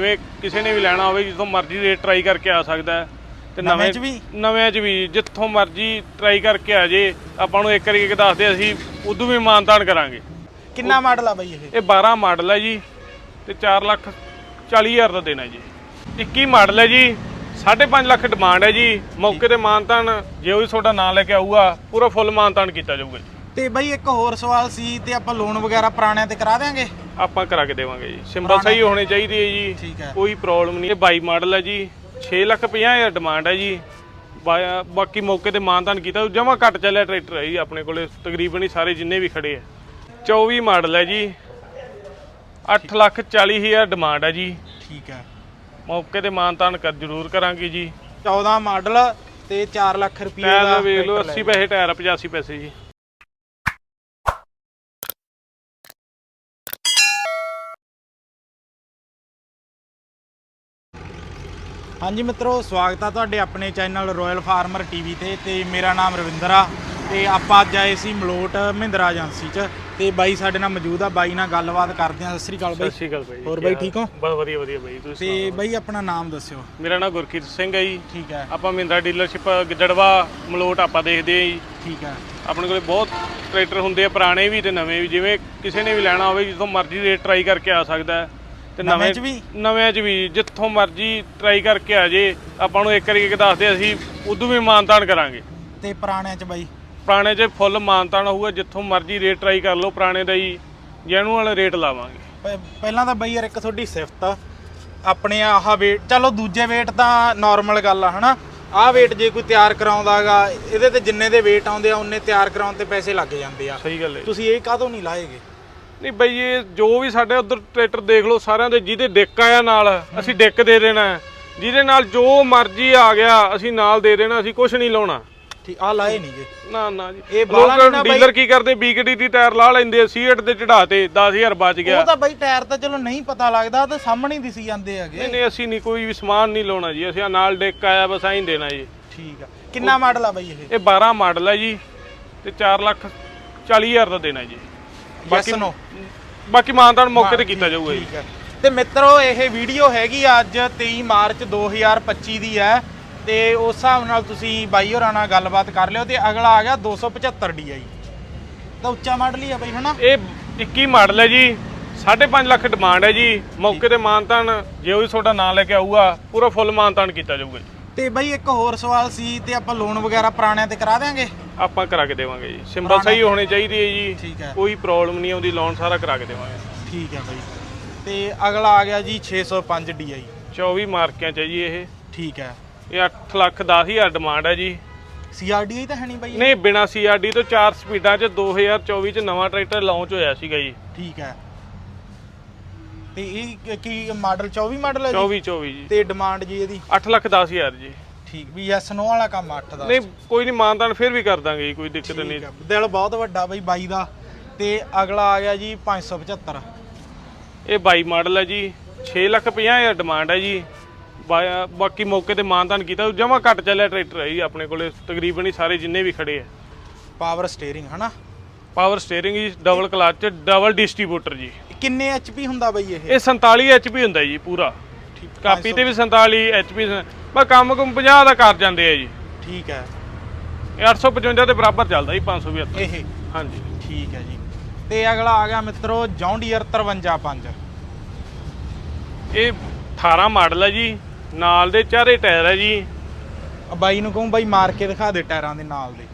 ਜਿਵੇਂ ਕਿਸੇ ਨੇ ਵੀ ਲੈਣਾ ਹੋਵੇ ਜਿੱਥੋਂ ਮਰਜ਼ੀ ਰੇਟ ਟਰਾਈ ਕਰਕੇ ਆ ਸਕਦਾ ਹੈ। ਤੇ ਨਵੇਂ 'ਚ ਵੀ? ਨਵੇਂ 'ਚ ਵੀ ਜਿੱਥੋਂ ਮਰਜ਼ੀ ਟਰਾਈ ਕਰਕੇ ਆ ਜੇ। ਆਪਾਂ ਨੂੰ ਇੱਕ ਵਾਰੀ ਇੱਕ ਦੱਸਦੇ ਅਸੀਂ ਉਦੋਂ ਵੀ ਮਾਨਤਾਨ ਕਰਾਂਗੇ। ਕਿੰਨਾ ਮਾਡਲ ਆ ਬਾਈ ਇਹ? ਇਹ 12 ਮਾਡਲ ਹੈ ਜੀ ਤੇ 4 ਲੱਖ 40 ਹਜ਼ਾਰ ਦਾ ਦੇਣਾ ਜੀ। 21 ਮਾਡਲ ਹੈ ਜੀ 5.5 ਲੱਖ ਡਿਮਾਂਡ ਹੈ ਜੀ। ਮੌਕੇ ਤੇ ਮਾਨਤਾਨ ਜੇ ਉਹ ਵੀ ਤੁਹਾਡਾ ਨਾਂ ਲੈ ਕੇ ਆਊਗਾ ਪੂਰਾ ਫੁੱਲ ਮਾਨਤਾਨ ਕੀਤਾ ਜਾਊਗਾ ਜੀ। ਤੇ ਬਾਈ ਇੱਕ ਹੋਰ ਸਵਾਲ ਸੀ ਤੇ ਆਪਾਂ ਲੋਨ ਵਗੈਰਾ ਪੁਰਾਣਿਆਂ ਤੇ ਕਰਾ ਦੇਾਂਗੇ ਆਪਾਂ ਕਰਾ ਕੇ ਦੇਵਾਂਗੇ ਜੀ। ਸਿੰਬਲ ਸਹੀ ਹੋਣੇ ਚਾਹੀਦੇ ਹੈ ਜੀ। ਠੀਕ ਹੈ। ਕੋਈ ਪ੍ਰੋਬਲਮ ਨਹੀਂ। ਇਹ 22 ਮਾਡਲ ਹੈ ਜੀ। 6 ਲੱਖ 50 ਹਜ਼ਾਰ ਡਿਮਾਂਡ ਹੈ ਜੀ। ਬਾ- ਬਾਕੀ ਮੌਕੇ ਤੇ ਮਾਨਤਾਨ ਕੀਤਾ। ਜਮਾ ਘੱਟ ਚੱਲਿਆ ਟਰੈਕਟਰ ਹੈ ਜੀ ਆਪਣੇ ਕੋਲੇ। ਤਕਰੀਬਨ ਹੀ ਸਾਰੇ ਜਿੰਨੇ ਵੀ ਖੜੇ ਆ। 24 ਮਾਡਲ ਹੈ ਜੀ। 8 ਲੱਖ 40 ਹਜ਼ਾਰ ਡਿਮਾਂਡ ਹੈ ਜੀ। ਠੀਕ ਹੈ। ਮੌਕੇ ਤੇ ਮਾਨਤਾਨ ਕਰ ਜ਼ਰੂਰ ਕਰਾਂਗੇ ਜੀ। 14 ਮਾਡਲ ਤੇ 4 ਲੱਖ ਰੁਪਏ ਟਾਇਰ ਦਾ ਦਾ ਵੇਖ ਲਓ ਟਰੈਕਟਰ 80 ਪੈਸੇ ਟਾਇਰ 85 ਪੈਸੇ ਜੀ। ਹਾਂਜੀ ਮਿੱਤਰੋ ਸਵਾਗਤ ਆ ਤੁਹਾਡੇ ਆਪਣੇ ਚੈਨਲ ਰਾਇਲ ਫਾਰਮਰ ਟੀਵੀ ਤੇ ਤੇ ਮੇਰਾ ਨਾਮ ਰਵਿੰਦਰ ਆ ਤੇ ਆਪਾਂ ਅੱਜ ਆਏ ਸੀ ਮਲੋਟ ਮਹਿੰਦਰਾ ਏਜੰਸੀ ਚ ਤੇ ਬਾਈ ਸਾਡੇ ਨਾਲ ਮੌਜੂਦ ਆ ਬਾਈ ਨਾਲ ਗੱਲਬਾਤ ਕਰਦੇ ਆ। ਸਤਿ ਸ੍ਰੀ ਅਕਾਲ ਸਤਿ ਬਾਈ ਸ਼੍ਰੀ ਅਕਾਲ ਬਾਈ। ਹੋਰ ਬਾਈ? ਠੀਕ ਹੋ? ਬਹੁਤ ਵਧੀਆ ਵਧੀਆ ਬਾਈ ਤੁਸੀਂ ਤੇ ਬਾਈ ਆਪਣਾ ਨਾਮ ਦੱਸਿਓ। ਮੇਰਾ ਨਾਮ ਗੁਰਕੀਰਤ ਸਿੰਘ ਹੈ ਜੀ। ਠੀਕ ਹੈ। ਆਪਾਂ ਮਹਿੰਦਰਾ ਡੀਲਰਸ਼ਿਪ ਗਿੱਦੜਵਾ ਮਲੋਟ ਆਪਾਂ ਦੇਖਦੇ ਆ ਜੀ। ਠੀਕ ਹੈ। ਆਪਣੇ ਕੋਲੇ ਬਹੁਤ ਟਰੈਕਟਰ ਹੁੰਦੇ ਆ ਪੁਰਾਣੇ ਵੀ ਤੇ ਨਵੇਂ ਵੀ। ਜਿਵੇਂ ਕਿਸੇ ਨੇ ਵੀ ਲੈਣਾ ਹੋਵੇ ਜਿੱਥੋਂ ਮਰਜ਼ੀ ਰੇਟ ਟਰਾਈ ਕਰਕੇ ਆ ਸਕਦਾ ਹੈ। ਤੇ ਨਵੇਂ 'ਚ ਵੀ? ਨਵੇਂ 'ਚ ਵੀ ਜਿੱਥੋਂ ਮਰਜ਼ੀ ਟਰਾਈ ਕਰਕੇ ਆ ਜੇ ਆਪਾਂ ਨੂੰ ਇੱਕ ਵਾਰੀ ਇੱਕ ਦੱਸਦੇ ਅਸੀਂ ਉਦੋਂ ਵੀ ਮਾਨਤਾਨ ਕਰਾਂਗੇ। ਤੇ ਪੁਰਾਣਿਆਂ ਚ ਬਾਈ? ਪੁਰਾਣੇ 'ਚ ਫੁੱਲ ਮਾਨਤਾਨ ਹੋਊਗਾ ਜਿੱਥੋਂ ਮਰਜ਼ੀ ਰੇਟ ਟਰਾਈ ਕਰ ਲਓ ਪੁਰਾਣੇ ਦਾ ਹੀ ਜੈਨੂਅਲ ਰੇਟ ਲਾਵਾਂਗੇ। ਪ- ਪਹਿਲਾਂ ਤਾਂ ਬਈ ਯਾਰ ਇੱਕ ਤੁਹਾਡੀ ਸਿਫਤ ਆ। ਆਪਣੇ ਆਹ weight ਚਲੋ ਦੂਜੇ weight ਤਾਂ ਨਾਰਮਲ ਗੱਲ ਆ ਹਨਾ? ਆਹ weight ਜੇ ਕੋਈ ਤਿਆਰ ਕਰਾਉਂਦਾਗਾ ਇਹਦੇ ਤੇ ਜਿੰਨੇ ਦੇ weight ਆਉਂਦੇ ਆ ਉਹਨੇ ਤਿਆਰ ਕਰਾਉਣ ਤੇ ਪੈਸੇ ਲੱਗ ਜਾਂਦੇ ਆ। ਸਹੀ ਗੱਲ ਹੈ ਤੁਸੀਂ ਇਹ ਕਾਹਤੋਂ ਨਹੀਂ ਲਾਏਗੇ? ਨਹੀਂ ਬਈ ਇਹ ਜੋ ਵੀ ਸਾਡੇ ਉਧਰ ਟਰੈਕਟਰ ਦੇਖ ਲਓ ਸਾਰਿਆਂ ਦੇ ਜਿਹਦੇ ਡਿੱਕ ਆਇਆ ਨਾਲ ਅਸੀਂ ਡਿੱਕ ਦੇ ਦੇਣਾ। ਜਿਹਦੇ ਨਾਲ ਜੋ ਮਰਜ਼ੀ ਆ ਗਿਆ ਅਸੀਂ ਨਾਲ ਦੇ ਦੇਣਾ ਅਸੀਂ ਕੁਝ ਨਹੀਂ ਲਾਉਣਾ। ਠੀਕ ਆ ਲਾਏ ਨਹੀਂਗੇ ਨਾ ਨਾ ਜੀ। ਇਹ ਬਾਹਲਾ ਨੀ ਨਾ ਬਾਈ- ਡੀਲਰ ਕੀ ਕਰਦੇ ਬੀਕਡੀ ਦੀ ਟਾਇਰ ਲਾ ਲੈਂਦੇ ਆ ਸੀਟ ਤੇ ਚੜਾ ਤੇ 10000 ਬਚ ਗਿਆ। ਉਹ ਤਾਂ ਬਈ ਟਾਇਰ ਤਾਂ ਚਲੋ ਨਹੀਂ ਪਤਾ ਲੱਗਦਾ ਤੇ ਸਾਹਮਣੇ ਹੀ ਦਿਸੀ ਜਾਂਦੇ ਹੈਗੇ। ਨਹੀਂ ਨਹੀਂ ਅਸੀਂ ਨਹੀਂ ਕੋਈ ਵੀ ਸਮਾਨ ਨਹੀਂ ਲਾਉਣਾ ਜੀ। ਅਸੀਂ ਨਾਲ ਡਿੱਕ ਆਇਆ ਬਸ ਐਂ ਦੇਣਾ ਜੀ। ਠੀਕ ਆ। ਕਿੰਨਾ ਮਾਡਲ ਆ ਬਈ ਇਹ? ਇਹ 12 ਮਾਡਲ ਹੈ ਜੀ ਤੇ 4 ਲੱਖ 40 ਹਜ਼ਾਰ ਦਾ ਦੇਣਾ ਜੀ। ਯੈਸ ਨੋ ਬਾਕੀ ਮਾਨਤਾਨ ਮੌਕੇ ਤੇ ਕੀਤਾ ਜਾਊਗਾ ਜੀ। ਠੀਕ ਹੈ। ਤੇ ਮਿੱਤਰੋ ਇਹ ਵੀਡੀਓ ਹੈਗੀ ਅੱਜ 23 ਮਾਰਚ 2025 ਦੀ ਹੈ। ਤੇ ਉਸ ਹਿਸਾਬ ਨਾਲ ਤੁਸੀਂ ਬਾਈ ਹੋਰਾਂ ਨਾਲ ਗੱਲਬਾਤ ਕਰ ਲਿਓ ਤੇ ਅਗਲਾ ਆ ਗਿਆ 275 DI ਤਾਂ ਉੱਚਾ ਮਾਡਲ ਹੀ ਆ ਬਈ ਹਨਾ? ਇਹ 21 ਮਾਡਲ ਹੈ ਜੀ। 5.5 ਲੱਖ ਡਿਮਾਂਡ ਹੈ ਜੀ। ਮੌਕੇ ਤੇ ਮਾਨਤਾਨ ਜੇ ਉਹ ਵੀ ਤੁਹਾਡਾ ਨਾਂ ਲੈ ਕੇ ਆਊਗਾ ਪੂਰਾ ਫੁੱਲ ਮਾਨਤਾਨ ਕੀਤਾ ਜਾਊਗਾ ਜੀ। ਤੇ ਬਈ ਇੱਕ ਹੋਰ ਸਵਾਲ ਸੀ ਤੇ ਆਪਾਂ ਲੋਨ ਵਗੈਰਾ ਪੁਰਾਣਿਆਂ ਤੇ ਕਰਾ ਦੇਾਂਗੇ ਆਪਾਂ ਕਰਾ ਕੇ ਦੇਵਾਂਗੇ ਜੀ। ਸਿੰਬਲ ਸਹੀ ਹੋਣੇ ਚਾਹੀਦੇ ਹੈ ਜੀ। ਠੀਕ ਹੈ। ਕੋਈ ਪ੍ਰੋਬਲਮ ਨਹੀਂ ਆਉਂਦੀ ਲੋਨ ਸਾਰਾ ਕਰਾ ਕੇ ਦੇਵਾਂਗੇ। ਠੀਕ ਹੈ ਬਈ। ਤੇ ਅਗਲਾ ਆ ਗਿਆ ਜੀ 605 DI 24 ਮਾਰਕਿਆਂ ਚ ਹੈ ਜੀ ਇਹ। ਠੀਕ ਹੈ। ਇਹ 8 ਲੱਖ 10 ਹਜ਼ਾਰ ਡਿਮਾਂਡ ਹੈ ਜੀ। CRDI ਤਾਂ ਹੈ ਨਹੀਂ ਬਈ? ਇਹ? ਨਹੀਂ ਬਿਨਾ ਸੀਆਰਡੀ ਤੋਂ 4 ਸਪੀਡਾਂ ਚ 2024 ਚ ਨਵਾਂ ਟਰੈਕਟਰ ਲਾਂਚ ਹੋਇਆ ਸੀਗਾ ਜੀ। ਠੀਕ ਹੈ। ਤੇ ਇਹ ਕੀ- ਮਾਡਲ 24 ਮਾਡਲ ਹੈ ਜੀ? 24 24 ਜੀ। ਤੇ ਡਿਮਾਂਡ ਜੀ ਇਹਦੀ? 8 ਲੱਖ 10 ਹਜ਼ਾਰ ਜੀ। ਠੀਕ ਵੀ ਯੈਸ ਨੋ ਵਾਲਾ ਕੰਮ 8 ਦਾ ਨਹੀਂ ਕੋਈ ਨਹੀਂ ਮਾਨਤਾਨ ਫਿਰ ਵੀ ਕਰ ਦਾਂਗੇ ਜੀ ਕੋਈ ਦਿੱਕਤ ਨਹੀਂ। ਦਿਲ ਬਹੁਤ ਵੱਡਾ ਬਈ ਬਾਈ ਦਾ। ਤੇ ਅਗਲਾ ਆ ਗਿਆ ਜੀ 575 ਇਹ 22 ਮਾਡਲ ਹੈ ਜੀ 6 ਲੱਖ 50 ਹਜ਼ਾਰ ਡਿਮਾਂਡ ਹੈ ਜੀ। ਬਾਕੀ ਮੌਕੇ ਤੇ ਮਾਨਤਾਨ ਕੀਤਾ ਜਮਾ ਘੱਟ ਚੱਲਿਆ ਟਰੈਕਟਰ ਹੈ ਜੀ ਆਪਣੇ ਕੋਲੇ ਤਕਰੀਬਨ ਹੀ ਸਾਰੇ ਜਿੰਨੇ ਵੀ ਖੜੇ ਆ। ਪਾਵਰ ਸਟੀਅਰਿੰਗ ਹਨਾ? ਪਾਵਰ ਸਟੀਅਰਿੰਗ ਜੀ ਡਬਲ ਕਲਚ ਡਬਲ ਡਿਸਟ੍ਰੀਬਿਊਟਰ ਜੀ। ਕਿੰਨੇ ਐਚਪੀ ਹੁੰਦਾ ਬਈ ਇਹ? ਇਹ 47 ਐਚਪੀ ਹੁੰਦਾ ਜੀ ਪੂਰਾ। ਠੀਕ ਕਾਪੀ ਤੇ ਵੀ 47 ਐਚਪੀ ਬਸ ਕੰਮ ਕੁਮ 50 ਦਾ ਕਰ ਜਾਂਦੇ ਆ ਜੀ। ਠੀਕ ਹੈ। ਇਹ 855 ਦੇ ਬਰਾਬਰ ਚੱਲਦਾ ਜੀ 572 ਇਹ। ਹਾਂਜੀ। ਠੀਕ ਹੈ ਜੀ। ਤੇ ਅਗਲਾ ਆ ਗਿਆ ਮਿੱਤਰੋ ਜੌਂਡੀਅਰ 535 ਇਹ 18 ਮਾਡਲ ਹੈ ਜੀ ਨਾਲ ਦੇ ਚਾਰੇ ਟਾਇਰ ਹੈ ਜੀ। ਆ ਬਾਈ ਨੂੰ ਕਹੂੰ ਬਾਈ ਮਾਰ ਕੇ ਦਿਖਾ ਦੇ ਟਾਇਰਾਂ ਦੇ ਨਾਲ ਦੇ।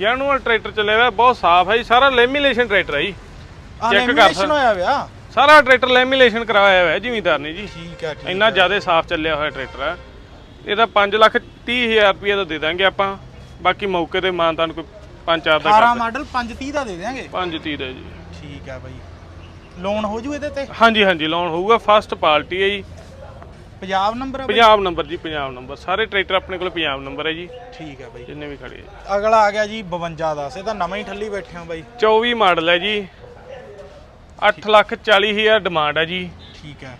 ਜੈਨੂਅਲ ਟਰੈਕਟਰ ਚੱਲਿਆ ਹੋਇਆ ਬਹੁਤ ਸਾਫ਼ ਹੈ ਜੀ ਸਾਰਾ ਲੈਮੀਨੇਸ਼ਨ ਟਰੈਕਟਰ ਹੈ ਜੀ। Check ਕਰ ਲੈਮੀਨੇਸ਼ਨ। ਹੋਇਆ ਵਿਆ ਸਾਰਾ ਟਰੈਕਟਰ ਲੈਮੀਨੇਸ਼ਨ ਕਰਵਾਇਆ ਹੋਇਆ ਹੈ ਜ਼ਿਮੀਂਦਾਰ ਨੇ ਜੀ। ਠੀਕ ਹੈ ਠੀਕ ਇੰਨਾ ਜ਼ਿਆਦਾ ਸਾਫ਼ ਚੱਲਿਆ ਹੋਇਆ ਟਰੈਕਟਰ ਹੈ। ਇਹਦਾ 5 ਲੱਖ 30 ਹਜ਼ਾਰ ਰੁਪਏ ਦਾ ਦੇ ਦਾਂਗੇ ਆਪਾਂ। ਬਾਕੀ ਮੌਕੇ ਤੇ ਮਾਨਤਾਨ ਕੋਈ 5-4 ਦਾ 18 ਕਰ ਮਾਡਲ 530 ਦਾ ਦੇ ਦੇਾਂਗੇ 5-30 ਦਾ ਜੀ। ਠੀਕ ਹੈ ਬਾਈ। ਲੋਨ ਹੋ ਜੂ ਇਹਦੇ ਤੇ? ਹਾਂਜੀ ਹਾਂਜੀ ਲੋਨ ਹੋਊਗਾ। ਫਸਟ ਪਾਰਟੀ ਹੈ ਜੀ। ਪੰਜਾਬ ਨੰਬਰ ਹੈ? ਪੰਜਾਬ ਨੰਬਰ ਜੀ ਪੰਜਾਬ ਨੰਬਰ ਸਾਰੇ ਟਰੈਕਟਰ ਆਪਣੇ ਕੋਲ ਪੰਜਾਬ ਨੰਬਰ ਹੈ ਜੀ। ਠੀਕ ਹੈ ਬਾਈ। ਜਿੰਨੇ ਵੀ ਖੜੇ ਅਗਲਾ ਆ ਗਿਆ ਜੀ 52 ਦਾ ਇਹ ਤਾਂ ਨਵਾਂ ਹੀ ਠੱਲੀ ਬੈਠੇ ਹੋ ਬਾਈ। 24 ਮਾਡਲ ਹੈ ਜੀ। 8 ਲੱਖ 40 ਹਜ਼ਾਰ ਡਿਮਾਂਡ ਹੈ ਜੀ। ਠੀਕ ਹੈ।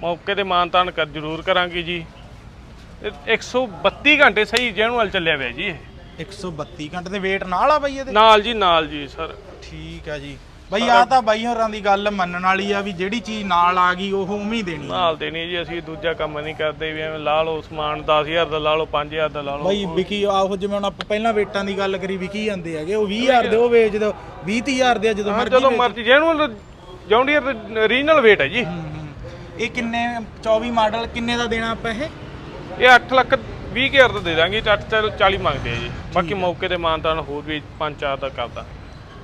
ਮੌਕੇ ਤੇ ਮਾਨਤਾਨ ਕਰ ਜ਼ਰੂਰ ਕਰਾਂਗੇ ਜੀ। ਇਹ 132 ਘੰਟੇ ਸਹੀ ਜੈਨੂਅਲ ਚੱਲਿਆ ਹੋਇਆ ਜੀ ਇਹ। 132 ਘੰਟੇ ਦੇ ਵੇਟ ਨਾਲ ਆ ਬਾਈ ਇਹਦੇ? ਨਾਲ ਜੀ ਨਾਲ ਜੀ ਸਰ। ਠੀਕ ਹੈ ਜੀ। ਬਈ ਆ ਤਾਂ ਬਾਈ ਹੋਰਾਂ ਦੀ ਗੱਲ ਮੰਨਣ ਵਾਲੀ ਆ ਵੀ ਜਿਹੜੀ ਚੀਜ਼ ਨਾਲ ਆ ਗਈ ਉਹ ਉਵੇਂ ਹੀ ਦੇਣੀ ਆ। ਨਾਲ ਦੇਣੀ ਜੀ ਅਸੀਂ ਦੂਜਾ ਕੰਮ ਨਹੀਂ ਕਰਦੇ ਵੀ ਐਵੇਂ ਲਾ ਲਓ ਸਮਾਨ 10000 ਦਾ ਲਾ ਲਓ 5000 ਦਾ ਲਾ ਲਓ। ਬਈ ਵਿਕੀ ਆਹੋ ਜਿਵੇਂ ਹੁਣ ਆਪਾਂ ਪਹਿਲਾਂ ਵੇਟਾਂ ਦੀ ਗੱਲ ਕਰੀ ਵਿਕੀ ਜਾਂਦੇ ਹੈਗੇ ਉਹ 20000 ਦੇ ਉਹ ਵੇਚ ਦੋ 20000 ਦੇ ਜਦੋਂ ਮਰਜ਼ੀ ਜਦੋਂ। ਮਰਜ਼ੀ ਜੈਨੂਅਲ ਜੌਂਡੀਅਰ ਰੀਜਨਲ weight ਹੈ ਜੀ। ਇਹ ਕਿੰਨੇ 24 ਮਾਡਲ ਕਿੰਨੇ ਦਾ ਦੇਣਾ ਆਪਾਂ ਇਹ? ਇਹ 8 ਲੱਖ 20 ਹਜ਼ਾਰ ਦਾ ਦੇ ਦਾਂਗੇ 8 40 ਮੰਗਦੇ ਆ ਜੀ। ਬਾਕੀ ਮੌਕੇ ਤੇ ਮਾਨਤਾਨ ਹੋਰ ਵੀ 5-4 ਦਾ ਕਰਦਾ।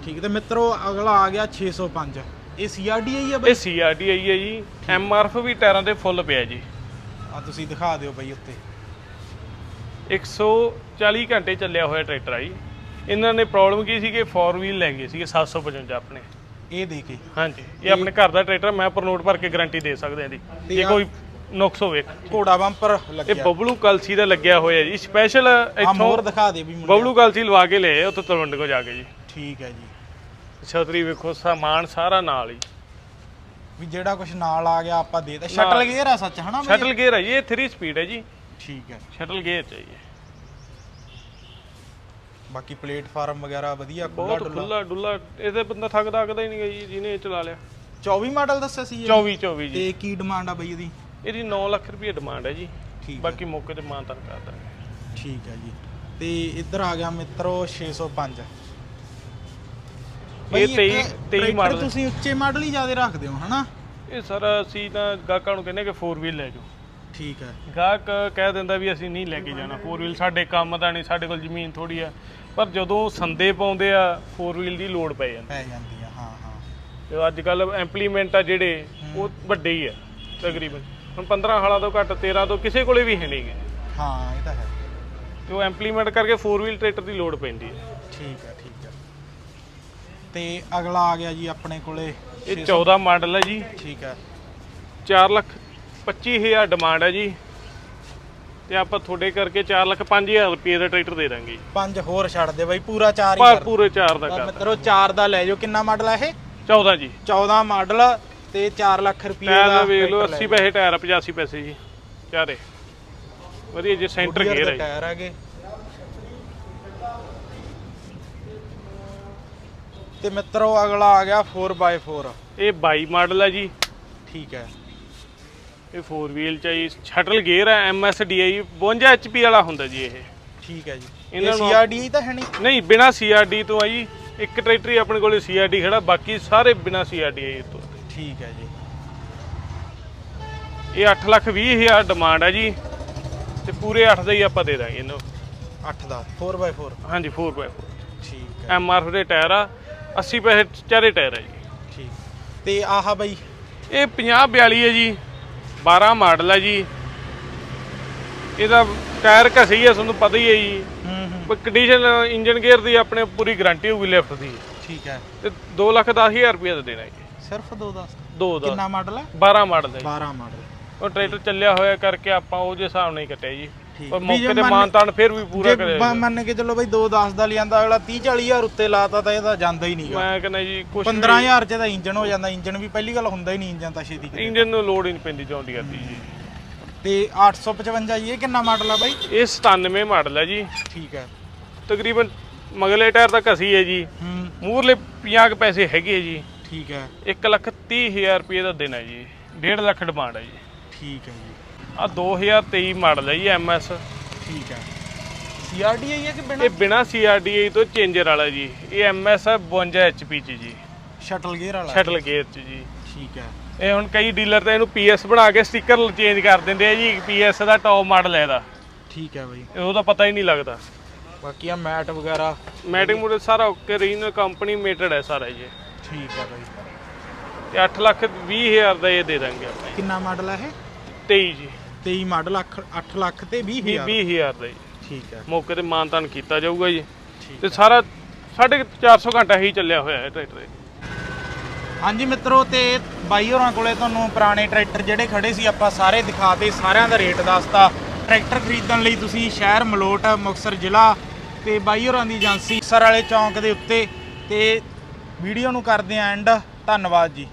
ਠੀਕ ਤੇ ਮਿੱਤਰੋ ਅਗਲਾ ਆ ਗਿਆ 605 ਇਹ ਸੀਆਰਡੀ ਹੀ ਆ ਇਹ ਬਈ ਸੀਆਰਡੀ ਆਈ ਹੈ ਜੀ। ਐਮਆਰਐਫ ਵੀ ਟਾਇਰਾਂ ਤੇ ਫੁੱਲ ਪਿਆ ਜੀ। ਆ ਤੁਸੀਂ ਦਿਖਾ ਦਿਓ ਬਈ ਉੱਤੇ। 140 ਘੰਟੇ ਚੱਲਿਆ ਹੋਇਆ ਟਰੈਕਟਰ ਆ ਜੀ। ਇਹਨਾਂ ਨੇ ਪ੍ਰੋਬਲਮ ਕੀ ਸੀ ਕਿ 4 ਵੀਲ ਲੈ ਗਏ ਸੀਗੇ 755 ਆਪਣੇ। ਇਹ ਦੇ ਕੇ। ਹਾਂਜੀ ਇਹ ਆਪਣੇ ਘਰ ਦਾ ਟਰੈਕਟਰ ਮੈਂ ਪਰ ਨੋਟ ਭਰ ਕੇ ਗਾਰੰਟੀ ਦੇ ਸਕਦੇ ਆ ਦੀ ਤੇ ਜੇ ਕੋਈ ਨੁਕਸ ਹੋਵੇ। ਘੋੜਾ ਬੰਪਰ ਇਹ ਲੱਗਿਆ। ਬਬਲੂ ਕਲਸੀ ਦਾ ਲੱਗਿਆ ਹੋਇਆ ਜੀ। ਸਪੈਸ਼ਲ ਇੱਥੋਂ ਮੋਰ ਦਿਖਾ ਦੇ ਵੀ ਮੁੰਡਿਆ। ਬਬਲੂ ਕਲਸੀ ਲਵਾ ਕੇ ਲਏ ਉੱਥੇ ਤਲਵੰਡ ਕੋ ਜਾ ਕੇ ਜੀ। ਠੀਕ ਹੈ ਜੀ। ਛਤਰੀ ਵੇਖੋ ਸਾਮਾਨ ਸਾਰਾ ਨਾਲ ਹੀ। ਵੀ ਜਿਹੜਾ ਕੁਝ ਨਾਲ ਆ ਗਿਆ ਆਪਾਂ ਦੇ ਤਾ ਸ਼ਟਲ ਗੇਅਰ ਆ ਸੱਚ ਹਨਾ ਬਈ? ਸ਼ਟਲ ਗੇਅਰ ਹੈ ਜੀ ਇਹ 3 ਸਪੀਡ ਹੈ ਜੀ। ਠੀਕ ਹੈ। ਸ਼ਟਲ ਗੇਅਰ ਚਾਹੀਏ ਬਾਕੀ ਪਲੇਟਫਾਰਮ ਵਗੈਰਾ ਵਧੀਆ ਖੁੱਲਾ ਬਹੁਤ ਡੁੱਲਾ ਖੁੱਲਾ ਡੁੱਲਾ ਇਹਦੇ ਬੰਦਾ ਥੱਕਦਾ ਅਕਦਾ ਹੀ ਨਹੀਂ ਗਈ ਜਿਹਨੇ ਇਹ ਚਲਾ ਲਿਆ। 24 ਮਾਡਲ ਦੱਸਿਆ ਸੀ ਇਹ? 24 24 ਜੀ। ਤੇ ਕੀ ਡਿਮਾਂਡ ਆ ਬਈ ਇਹਦੀ ਇਹਦੀ 9 ਲੱਖ ਰੁਪਏ ਡਿਮਾਂਡ ਹੈ ਜੀ। ਠੀਕ ਹੈ। ਬਾਕੀ ਮੌਕੇ ਤੇ ਮਾਨਤਨ ਕਰ ਦਾਂਗੇ। ਠੀਕ ਹੈ ਜੀ। ਤੇ ਇੱਧਰ ਆ ਗਿਆ ਮਿੱਤਰੋ 605 ਬਈ ਇਹ 23 ਇੱਕ 23 tractor ਮਾਡਲ ਤੁਸੀਂ ਉੱਚੇ ਮਾਡਲ ਹੀ ਜ਼ਿਆਦਾ ਰੱਖਦੇ ਹੋ ਹਨਾ? ਇਹ ਸਰ ਅਸੀਂ ਤਾਂ ਗਾਹਕਾਂ ਨੂੰ ਕਹਿੰਦੇ ਕਿ 4 ਵੀਲ ਲੈ ਜਾਓ। ਠੀਕ ਹੈ। ਗਾਹਕ ਕਹਿ ਦਿੰਦਾ ਵੀ ਅਸੀਂ ਨਹੀਂ ਲੈ ਕੇ ਜਾਣਾ। 4 ਵੀਲ ਸਾਡੇ ਕੰਮ ਦਾ ਨਹੀਂ ਸਾਡੇ ਕੋਲ ਜ਼ਮੀਨ ਥੋੜੀ ਆ। ਪਰ ਜਦੋਂ ਸੰਦੇ ਪਾਉਂਦੇ ਆ 4 ਵੀਲ ਦੀ ਲੋਡ ਪੈ ਜਾਂਦੀ। ਪੈ ਜਾਂਦੀ ਆ ਹਾਂ ਹਾਂ। ਤੇ ਅੱਜ ਕੱਲ ਇੰਪਲੀਮੈਂਟ ਆ ਜਿਹੜੇ ਉਹ ਵੱਡੇ ਹੀ ਆ ਤਕਰੀਬਨ। ਹੁਣ 15 ਹਾਲਾਂ ਤੋਂ ਘੱਟ 13 ਤੋਂ ਕਿਸੇ ਕੋਲੇ ਵੀ ਹੈ ਨਹੀਂਗੇ ਹਾਂ ਇਹ ਤਾਂ ਹੈ। ਤੇ ਉਹ ਇੰਪਲੀਮੈਂਟ ਕਰਕੇ 4 ਵੀਲ ਟਰੈਕਟਰ ਦੀ ਲੋਡ ਪੈਂਦੀ ਹੈ ਠੀਕ ਹੈ ਠੀਕ ਹੈ। ਤੇ ਅਗਲਾ ਆ ਗਿਆ ਜੀ ਆਪਣੇ ਕੋਲੇ ਇਹ 14 ਮਾਡਲ ਹੈ ਜੀ। ਠੀਕ ਹੈ। 4 ਲੱਖ 25000 ਡਿਮਾਂਡ ਹੈ ਜੀ। ਤੇ ਆਪਾਂ ਤੁਹਾਡੇ ਕਰਕੇ 4 ਲੱਖ 5000 ਰੁਪਏ ਦਾ ਟਰੈਕਟਰ ਦੇ ਦਾਂਗੇ। ਪੰਜ ਹੋਰ ਛੱਡ ਦੇ ਬਾਈ ਪੂਰਾ ਚਾਰ ਹੀ ਪਰ ਕਰ। ਪੂਰੇ 4 ਦਾ ਕਰ ਮਿੱਤਰੋ ਚਾਰ ਦਾ ਲੈ ਜਾਓ। ਕਿੰਨਾ ਮਾਡਲ ਆ ਇਹ? 14 ਜੀ। 14 ਮਾਡਲ ਤੇ 4 ਲੱਖ ਰੁਪਏ ਟਾਇਰ ਦਾ ਦਾ ਵੇਖ ਲਓ tractor ਲੈ 80 ਪੈਸੇ ਟਾਇਰ ਆ 85 ਪੈਸੇ ਜੀ। ਚਾਰੇ। ਵਧੀਆ ਜੀ ਸੈਂਟਰ ਗੇਅਰ ਹੈ। ਟਾਇਰ ਹੈਗੇ। ਤੇ ਮਿੱਤਰੋ ਅਗਲਾ ਆ ਗਿਆ 4x4 ਇਹ 22 ਮਾਡਲ ਹੈ ਜੀ। ਠੀਕ ਹੈ। ਇਹ 4 ਵੀਲ ਚ ਹੈ ਜੀ। ਸ਼ਟਲ ਗੇਅਰ ਹੈ MSDI 52 HP ਵਾਲਾ ਹੁੰਦਾ ਜੀ ਇਹ। ਠੀਕ ਹੈ ਜੀ। ਇਹਨਾਂ ਇਹ ਨੂੰ ਸੀਆਰਡੀ ਤਾਂ ਹੈ ਨਹੀਂ? ਨਹੀਂ ਬਿਨਾ CRD ਤੋਂ ਆ ਜੀ। ਇੱਕ ਟਰੈਕਟਰ ਹੀ ਆਪਣੇ ਕੋਲੇ CRD ਖੜਾ ਬਾਕੀ ਸਾਰੇ ਬਿਨਾ CRD ਹੈ ਇਹ ਤੋਂ। ਠੀਕ ਹੈ ਜੀ। ਇਹ 8 ਲੱਖ 20 ਹਜ਼ਾਰ ਡਿਮਾਂਡ ਹੈ ਜੀ। ਤੇ ਪੂਰੇ 8 ਦਾ ਹੀ ਆਪਾਂ ਦੇ ਦਾਂਗੇ ਇਹਨੂੰ। 8 ਦਾ 4x4 ਹਾਂਜੀ 4x4 ਠੀਕ ਹੈ। MRF ਦੇ ਟਾਇਰ ਆ। 80 ਪੈਸੇ ਚਾਰੇ ਟਾਇਰ ਹੈ ਜੀ। ਠੀਕ। ਤੇ ਆਹ ਬਾਈ? ਇਹ 50 42 ਹੈ ਜੀ 12 ਮਾਡਲ ਹੈ ਜੀ। ਇਹਦਾ ਟਾਇਰ ਘਸੀ ਹੈ ਤੁਹਾਨੂੰ ਪਤਾ ਹੀ ਹੈ ਜੀ। ਹੂੰ ਹੂੰ। ਪਰ ਕੰਡੀਸ਼ਨ ਇੰਜਨ ਗੇਅਰ ਦੀ ਆਪਣੇ ਪੂਰੀ ਗਾਰੰਟੀ ਹੋਊਗੀ ਲਿਫਟ ਦੀ। ਠੀਕ ਹੈ। ਤੇ 2 ਲੱਖ 10 ਹਜ਼ਾਰ ਰੁਪਏ ਦਾ ਦੇਣਾ ਜੀ। ਸਿਰਫ 2 ਦਾ ਦੋ ਦਾ ਕਿੰਨਾ ਮਾਡਲ ਹੈ 12 ਮਾਡਲ ਹੈ ਜੀ। 12 ਮਾਡਲ। ਉਹ ਟਰੈਕਟਰ ਚੱਲਿਆ ਹੋਇਆ ਕਰਕੇ ਆਪਾਂ ਉਹਦੇ ਹਿਸਾਬ ਨਾਲ ਹੀ ਕੱਟਿਆ ਜੀ। ਠੀਕ। ਪਰ ਵੀ ਮੌਕੇ ਜੇ ਤੇ ਮੰਨ- ਮਾਨਤਾਨ ਫਿਰ ਵੀ ਪੂਰਾ ਜੇ ਕਰਿਆ ਬ- ਮੰਨ ਕੇ ਚੱਲੋ ਬਈ 2 10 ਦਾ ਲਿਆਂਦਾ ਅਗਲਾ 30 40 ਹਜ਼ਾਰ ਉੱਤੇ ਲਾਤਾ ਤਾਂ ਇਹਦਾ ਜਾਂਦਾ ਹੀ ਨਹੀਂਗਾ। ਮੈਂ ਕਹਿੰਦਾ ਜੀ ਕੁਛ 15000 ਚ ਤਾਂ ਇੰਜਨ ਹੋ ਜਾਂਦਾ ਇੰਜਨ ਵੀ ਪਹਿਲੀ ਗੱਲ ਹੁੰਦਾ ਹੀ ਨਹੀਂ ਇੰਜਨ ਤਾਂ ਛੇਤੀ ਕਰੇ। ਇੰਜਨ ਨੂੰ ਲੋਡ ਹੀ ਨਹੀਂ ਪੈਂਦੀ ਜੌਂਡੀਅਰ ਦੀ ਜੀ। ਤੇ 855 ਜੀ ਇਹ ਕਿੰਨਾ ਮਾਡਲ ਆ ਬਾਈ? ਇਹ 97 ਮਾਡਲ ਹੈ ਜੀ। ਠੀਕ ਹੈ। ਤਕਰੀਬਨ ਮਗਲੇ ਟਾਇਰ ਤਾਂ ਘਸੀ ਹੈ ਜੀ। ਹੂੰ। ਮੂਰਲੇ 50 ਕੁ ਪੈਸੇ ਹੈਗੇ ਆ ਜੀ। ਠੀਕ ਹੈ। 1 ਲੱਖ 30 ਹਜ਼ਾਰ ਰੁਪਏ ਦਾ ਦੇਣਾ ਜੀ। 1.5 ਲੱਖ ਡਿਮਾਂਡ ਹੈ ਜੀ। ਠੀਕ ਹੈ ਜੀ। ਆ 2023 ਮਾਡਲ ਹੈ ਜੀ ਐਮਐਸ ਠੀਕ ਹੈ। ਸੀਆਰਡੀ ਹੈ ਕਿ ਬਿਨਾ? ਇਹ ਬਿਨਾ ਸੀਆਰਡੀਆਈ ਤੋਂ ਚੇਂਜਰ ਵਾਲਾ ਜੀ। ਇਹ ਐਮਐਸ ਹੈ 52 ਐਚਪੀ ਚ ਜੀ। ਸ਼ਟਲ ਗੇਅਰ ਵਾਲਾ। ਸ਼ਟਲ ਗੇਅਰ ਚ ਜੀ। ਠੀਕ ਹੈ। ਇਹ ਹੁਣ ਕਈ ਡੀਲਰ ਤਾਂ ਇਹਨੂੰ ਪੀਐਸ ਬਣਾ ਕੇ ਸਟicker ਚੇਂਜ ਕਰ ਦਿੰਦੇ ਆ ਜੀ ਪੀਐਸ ਦਾ ਟੌਪ ਮਾਡਲ ਹੈ ਇਹਦਾ। ਠੀਕ ਹੈ ਬਾਈ। ਉਹਦਾ ਪਤਾ ਹੀ ਨਹੀਂ ਲੱਗਦਾ। ਬਾਕੀ ਆ ਮੈਟ ਵਗੈਰਾ। ਮੈਟਿੰਗ ਮੋਡਲ ਸਾਰਾ ਓਕੇ ਰੀਜਨਲ ਕੰਪਨੀ ਮੇਟਡ ਹੈ ਸਾਰਾ ਜੀ। ਠੀਕ ਹੈ ਬਾਈ। ਤੇ 8 ਲੱਖ 20 ਹਜ਼ਾਰ ਦਾ ਇਹ ਦੇ ਦਾਂਗੇ ਆਪਾਂ। ਕਿੰਨਾ ਮਾਡਲ ਇਹ? 23 ਜੀ। 23 ਮਾਡਲ 8 ਲੱਖ ਤੇ 20 ਵੀਹ ਹਜ਼ਾਰ। ਵੀਹ ਹਜ਼ਾਰ ਦਾ ਜੀ। ਠੀਕ ਹੈ। ਮੌਕੇ ਤੇ ਮਾਨਤਾਨ ਕੀਤਾ ਜਾਊਗਾ ਜੀ। ਤੇ ਸਾਰਾ 450 ਘੰਟਾ ਹੀ ਚੱਲਿਆ ਹੋਇਆ ਹੈ ਟਰੈਕਟਰ। ਹਾਂਜੀ ਮਿੱਤਰੋ ਤੇ ਬਾਈ ਹੋਰਾਂ ਕੋਲੇ ਤੁਹਾਨੂੰ ਪੁਰਾਣੇ ਟਰੈਕਟਰ ਜਿਹੜੇ ਖੜੇ ਸੀ ਆਪਾਂ ਸਾਰੇ ਦਿਖਾਤੇ ਸਾਰਿਆਂ ਦਾ ਰੇਟ ਦੱਸਤਾ। ਟਰੈਕਟਰ ਖਰੀਦਣ ਲਈ ਤੁਸੀਂ ਸ਼ਹਿਰ ਮਲੋਟ ਮੁਕਤਸਰ ਜ਼ਿਲ੍ਹਾ ਤੇ ਬਾਈ ਹੋਰਾਂ ਦੀ ਏਜੰਸੀ ਸਰ ਵਾਲੇ ਚੌਂਕ ਦੇ ਉੱਤੇ। ਤੇ ਵੀਡੀਓ ਨੂੰ ਕਰਦੇ ਆਂ ਐਂਡ। ਧੰਨਵਾਦ ਜੀ।